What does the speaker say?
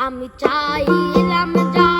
আমি চাইলাম যা